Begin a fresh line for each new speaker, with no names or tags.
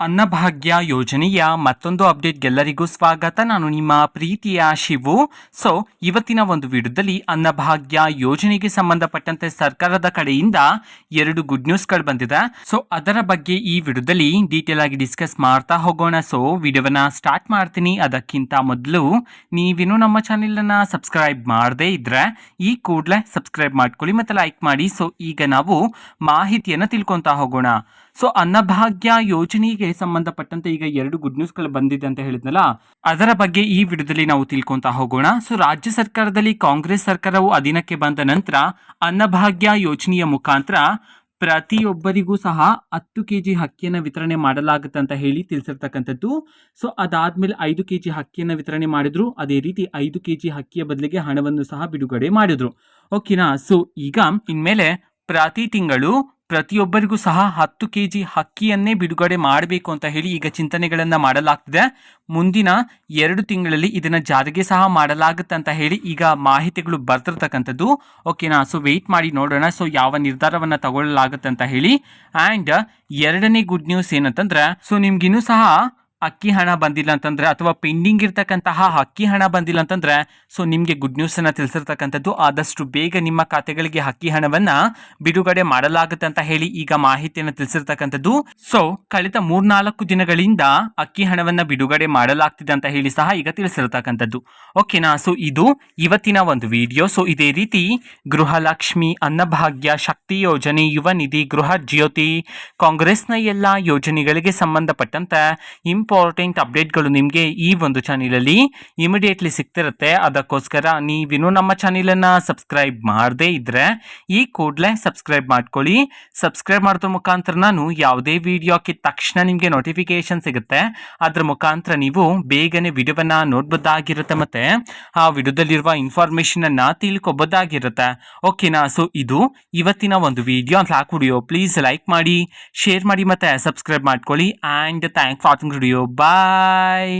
ಅನ್ನಭಾಗ್ಯ ಯೋಜನೆಯ ಮತ್ತೊಂದು ಅಪ್ಡೇಟ್ಗೆಲ್ಲರಿಗೂ ಸ್ವಾಗತ. ನಾನು ನಿಮ್ಮ ಪ್ರೀತಿಯ ಶಿವು. ಸೊ ಇವತ್ತಿನ ಒಂದು ವಿಡಿಯೋದಲ್ಲಿ ಅನ್ನಭಾಗ್ಯ ಯೋಜನೆಗೆ ಸಂಬಂಧಪಟ್ಟಂತೆ ಸರ್ಕಾರದ ಕಡೆಯಿಂದ ಎರಡು ಗುಡ್ ನ್ಯೂಸ್ಗಳು ಬಂದಿದೆ. ಸೊ ಅದರ ಬಗ್ಗೆ ಈ ವಿಡಿಯೋದಲ್ಲಿ ಡೀಟೇಲ್ ಆಗಿ ಡಿಸ್ಕಸ್ ಮಾಡ್ತಾ ಹೋಗೋಣ. ಸೊ ವಿಡಿಯೋವನ್ನ ಸ್ಟಾರ್ಟ್ ಮಾಡ್ತೀನಿ. ಅದಕ್ಕಿಂತ ಮೊದಲು ನೀವೇನು ನಮ್ಮ ಚಾನೆಲನ್ನು ಸಬ್ಸ್ಕ್ರೈಬ್ ಮಾಡದೇ ಇದ್ರೆ ಈ ಕೂಡಲೇ ಸಬ್ಸ್ಕ್ರೈಬ್ ಮಾಡ್ಕೊಳ್ಳಿ ಮತ್ತು ಲೈಕ್ ಮಾಡಿ. ಸೊ ಈಗ ನಾವು ಮಾಹಿತಿಯನ್ನು ತಿಳ್ಕೊತಾ ಹೋಗೋಣ. ಸೊ ಅನ್ನಭಾಗ್ಯ ಯೋಜನೆಗೆ ಸಂಬಂಧಪಟ್ಟಂತೆ ಈಗ ಎರಡು ಗುಡ್ ನ್ಯೂಸ್ಗಳು ಬಂದಿದೆ ಅಂತ ಹೇಳಿದ್ನಲ್ಲ, ಅದರ ಬಗ್ಗೆ ಈ ವಿಡಿಯೋದಲ್ಲಿ ನಾವು ತಿಳ್ಕೊಂತಾ ಹೋಗೋಣ. ಸೊ ರಾಜ್ಯ ಸರ್ಕಾರದಲ್ಲಿ ಕಾಂಗ್ರೆಸ್ ಸರ್ಕಾರವು ಅಧೀನಕ್ಕೆ ಬಂದ ನಂತರ ಅನ್ನಭಾಗ್ಯ ಯೋಜನೆಯ ಮುಖಾಂತರ ಪ್ರತಿಯೊಬ್ಬರಿಗೂ ಸಹ ಹತ್ತು ಕೆ ಜಿ ಹಕ್ಕಿಯನ್ನು ವಿತರಣೆ ಮಾಡಲಾಗುತ್ತೆ ಅಂತ ಹೇಳಿ ತಿಳಿಸಿರ್ತಕ್ಕಂಥದ್ದು. ಸೊ ಅದಾದ್ಮೇಲೆ ಐದು ಕೆ ಜಿ ಹಕ್ಕಿಯನ್ನು ವಿತರಣೆ ಮಾಡಿದ್ರು. ಅದೇ ರೀತಿ ಐದು ಕೆ ಜಿ ಹಕ್ಕಿಯ ಬದಲಿಗೆ ಹಣವನ್ನು ಸಹ ಬಿಡುಗಡೆ ಮಾಡಿದ್ರು. ಓಕೆನಾ ಸೊ ಈಗ ಇನ್ಮೇಲೆ ಪ್ರತಿ ತಿಂಗಳು ಪ್ರತಿಯೊಬ್ಬರಿಗೂ ಸಹ ಹತ್ತು ಕೆ ಜಿ ಹಕ್ಕಿಯನ್ನೇ ಬಿಡುಗಡೆ ಮಾಡಬೇಕು ಅಂತ ಹೇಳಿ ಈಗ ಚಿಂತನೆಗಳನ್ನು ಮಾಡಲಾಗ್ತಿದೆ. ಮುಂದಿನ ಎರಡು ತಿಂಗಳಲ್ಲಿ ಇದನ್ನು ಜಾರಿಗೆ ಸಹ ಮಾಡಲಾಗುತ್ತೆ ಅಂತ ಹೇಳಿ ಈಗ ಮಾಹಿತಿಗಳು ಬರ್ತಿರ್ತಕ್ಕಂಥದ್ದು ಓಕೆನಾ ಸೊ ವೆಯ್ಟ್ ಮಾಡಿ ನೋಡೋಣ. ಸೊ ಯಾವ ನಿರ್ಧಾರವನ್ನು ತಗೊಳ್ಳಲಾಗುತ್ತೆ ಅಂತ ಹೇಳಿ. ಆ್ಯಂಡ್ ಎರಡನೇ ಗುಡ್ ನ್ಯೂಸ್ ಏನಂತಂದ್ರೆ ಸೊ ನಿಮ್ಗಿನ್ನೂ ಸಹ ಅಕ್ಕಿ ಹಣ ಬಂದಿಲ್ಲ ಅಂತಂದ್ರೆ ಅಥವಾ ಪೆಂಡಿಂಗ್ ಇರ್ತಕ್ಕಂತಹ ಅಕ್ಕಿ ಹಣ ಬಂದಿಲ್ಲ ಅಂತಂದ್ರೆ ಸೊ ನಿಮಗೆ ಗುಡ್ ನ್ಯೂಸನ್ನು ತಿಳಿಸಿರ್ತಕ್ಕಂಥದ್ದು ಆದಷ್ಟು ಬೇಗ ನಿಮ್ಮ ಖಾತೆಗಳಿಗೆ ಅಕ್ಕಿ ಹಣವನ್ನ ಬಿಡುಗಡೆ ಮಾಡಲಾಗುತ್ತೆ ಅಂತ ಹೇಳಿ ಈಗ ಮಾಹಿತಿಯನ್ನು ತಿಳಿಸಿರ್ತಕ್ಕಂಥದ್ದು. ಸೊ ಕಳೆದ ಮೂರ್ನಾಲ್ಕು ದಿನಗಳಿಂದ ಅಕ್ಕಿ ಹಣವನ್ನ ಬಿಡುಗಡೆ ಮಾಡಲಾಗ್ತಿದೆ ಅಂತ ಹೇಳಿ ಸಹ ಈಗ ತಿಳಿಸಿರ್ತಕ್ಕಂಥದ್ದು. ಓಕೆನಾ ಸೊ ಇದು ಇವತ್ತಿನ ಒಂದು ವಿಡಿಯೋ ಸೊ ಇದೇ ರೀತಿ ಗೃಹಲಕ್ಷ್ಮಿ ಅನ್ನಭಾಗ್ಯ ಶಕ್ತಿ ಯೋಜನೆ, ಯುವ ನಿಧಿ, ಗೃಹ ಜ್ಯೋತಿ, ಕಾಂಗ್ರೆಸ್ನ ಎಲ್ಲ ಯೋಜನೆಗಳಿಗೆ ಸಂಬಂಧಪಟ್ಟಂತೆ ಇಂಪಾರ್ಟೆಂಟ್ ಅಪ್ಡೇಟ್ಗಳು ನಿಮಗೆ ಈ ಒಂದು ಚಾನಲಲ್ಲಿ ಇಮಿಡಿಯೇಟ್ಲಿ ಸಿಗ್ತಿರುತ್ತೆ. ಅದಕ್ಕೋಸ್ಕರ ನೀವಿನ್ನೂ ನಮ್ಮ ಚಾನಲನ್ನು ಸಬ್ಸ್ಕ್ರೈಬ್ ಮಾಡದೇ ಇದ್ದರೆ ಈ ಕೂಡಲೇ ಸಬ್ಸ್ಕ್ರೈಬ್ ಮಾಡ್ಕೊಳ್ಳಿ. ಸಬ್ಸ್ಕ್ರೈಬ್ ಮಾಡೋದ್ರ ಮುಖಾಂತರ ನಾನು ಯಾವುದೇ ವಿಡಿಯೋ ಹಾಕಿದ ತಕ್ಷಣ ನಿಮಗೆ ನೋಟಿಫಿಕೇಶನ್ ಸಿಗುತ್ತೆ. ಅದರ ಮುಖಾಂತರ ನೀವು ಬೇಗನೆ ವಿಡಿಯೋವನ್ನು ನೋಡ್ಬೋದಾಗಿರುತ್ತೆ ಮತ್ತು ಆ ವಿಡಿಯೋದಲ್ಲಿರುವ ಇನ್ಫಾರ್ಮೇಷನನ್ನು ತಿಳ್ಕೊಬೋದಾಗಿರುತ್ತೆ. ಓಕೆನಾ ಸೊ ಇದು ಇವತ್ತಿನ ಒಂದು ವಿಡಿಯೋ ಅಂತ ವಿಡಿಯೋ ಪ್ಲೀಸ್ ಲೈಕ್ ಮಾಡಿ ಶೇರ್ ಮಾಡಿ ಮತ್ತು ಸಬ್ಸ್ಕ್ರೈಬ್ ಮಾಡ್ಕೊಳ್ಳಿ. And thank for watching video video. Bye.